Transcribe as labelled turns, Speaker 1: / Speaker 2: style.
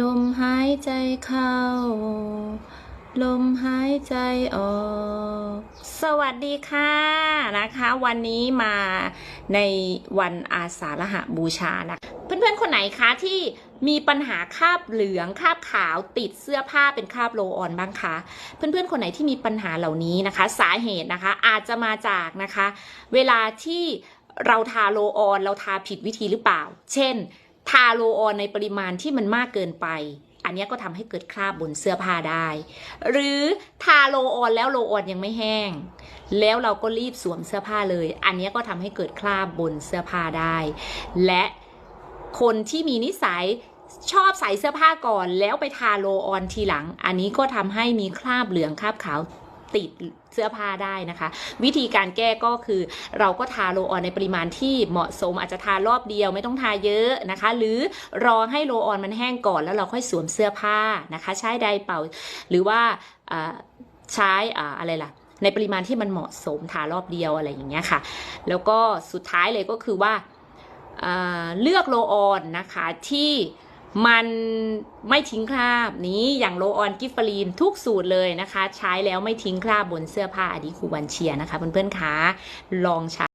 Speaker 1: ลมหายใจเข้า ลมหายใจออก สวัสดีค่ะนะคะ วันนี้มาในวันอาสาฬหบูชานะเพื่อนๆคนไหนคะที่มีปัญหาคราบเหลืองคราบขาวติดเสื้อผ้าเป็นคราบโลออนบ้างคะ เพื่อนๆคนไหนที่มีปัญหาเหล่านี้นะคะ สาเหตุนะคะอาจจะมาจากนะคะ เวลาที่เราทาโลออน เราทาผิดวิธีหรือเปล่า เช่น ทาโลออนในปริมาณที่มันมากเกินไป อันนี้ก็ทำให้เกิดคราบบนเสื้อผ้าได้ หรือทาโลออนแล้วโลออนยังไม่แห้ง แล้วเราก็รีบสวมเสื้อผ้าเลย อันนี้ก็ทำให้เกิดคราบบนเสื้อผ้าได้ และคนที่มีนิสัยชอบใส่เสื้อผ้าก่อนแล้วไปทาโลออนทีหลัง อันนี้ก็ทำให้มีคราบเหลืองคราบขาว ติดเสื้อผ้าได้นะคะ วิธีการแก้ก็คือ เราก็ทาโลออนในปริมาณที่เหมาะสมอาจจะทารอบเดียวไม่ต้องทาเยอะนะคะ หรือรอให้โลออนมันแห้งก่อนแล้วเราค่อยสวมเสื้อผ้านะคะ ใช้ไดเป่า หรือว่าใช้อะไรล่ะในปริมาณที่มันเหมาะสมทารอบเดียวอะไรอย่างเงี้ยค่ะ แล้วก็สุดท้ายเลยก็คือว่าเลือกโลออนนะคะที่ มันไม่ทิ้งคราบนี้อย่างโลออนกิฟฟลีนทุกสูตรเลยนะคะ ใช้แล้วไม่ทิ้งคราบบนเสื้อผ้าอันนี้ครูบันเชียร์นะคะเพื่อนๆคะลองใช้